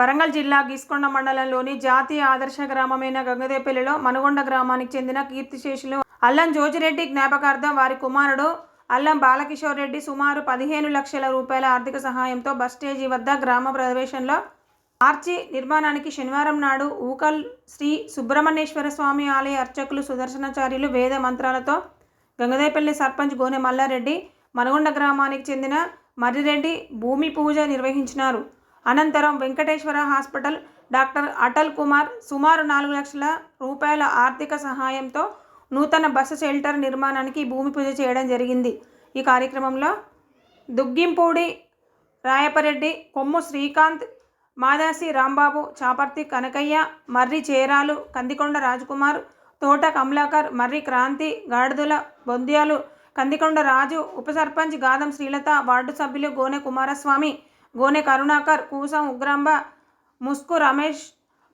వరంగల్ జిల్లా గీస్కొండ మండలంలోని జాతీయ ఆదర్శ గ్రామమైన గంగదేపల్లిలో మనగొండ గ్రామానికి చెందిన కీర్తిశేషులు అల్లం జోజిరెడ్డి జ్ఞాపకార్థం వారి కుమారుడు అల్లం బాలకిషోర్ రెడ్డి సుమారు పదిహేను లక్షల రూపాయల ఆర్థిక సహాయంతో బస్ స్టేజీ వద్ద గ్రామ ప్రవేశంలో ఆర్చి నిర్మాణానికి శనివారం నాడు ఊకల్ శ్రీ సుబ్రహ్మణ్యేశ్వర స్వామి ఆలయ అర్చకులు సుదర్శనాచార్యులు వేద మంత్రాలతో గంగదేపల్లి సర్పంచ్ గోనె మల్లారెడ్డి మనగొండ గ్రామానికి చెందిన మర్రిరెడ్డి భూమి పూజ నిర్వహించినారు. అనంతరం వెంకటేశ్వర హాస్పిటల్ డాక్టర్ అటల్ కుమార్ సుమారు నాలుగు లక్షల రూపాయల ఆర్థిక సహాయంతో నూతన బస్సు షెల్టర్ నిర్మాణానికి భూమి పూజ చేయడం జరిగింది. ఈ కార్యక్రమంలో దుగ్గింపూడి రాయపరెడ్డి కొమ్ము శ్రీకాంత్ మాదాసి రాంబాబు చాపర్తి కనకయ్య మర్రి చేరాలు కందికొండ రాజకుమార్ తోట కమలాకర్ మర్రి క్రాంతి గాడిదల బొంద్యాలు కందికొండ రాజు ఉప సర్పంచ్ గాదం శ్రీలత వార్డు సభ్యులు గోనె కుమారస్వామి గోనె కరుణాకర్ కూసం ఉగ్రంబ ముస్కు రమేష్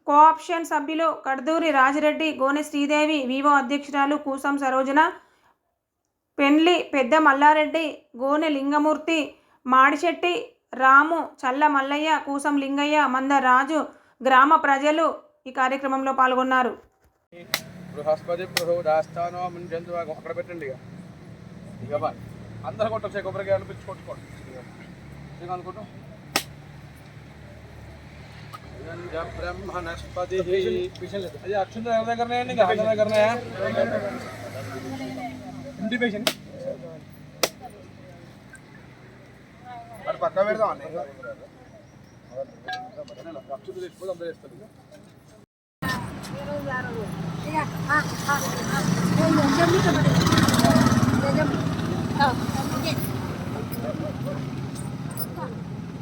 కోఆప్షన్ సభ్యులు కడ్దూరి రాజిరెడ్డి గోనె శ్రీదేవి వివో అధ్యక్షురాలు కూసం సరోజన పెండ్లి పెద్ద మల్లారెడ్డి గోనె లింగమూర్తి మాడిశెట్టి రాము చల్ల మల్లయ్య కూసం లింగయ్య మంద రాజు గ్రామ ప్రజలు ఈ కార్యక్రమంలో పాల్గొన్నారు. బృహస్పతి బృహదాస్థానో అక్కడ పెట్టండి ఇక. కొట్టచ్చు కొట్టుకోండి. ఇక అనుకుంటూ బ్రహ్మణస్పతి అది అక్షుంత ఎవరి దగ్గరనే అండి ఇంకా అందరి దగ్గరనే ఇంటి పేషెంట్ మరి పక్క పెడదాం అండి అక్షుంత తెచ్చిపోతే అందరూ చేస్తారు ఇక నువ్వు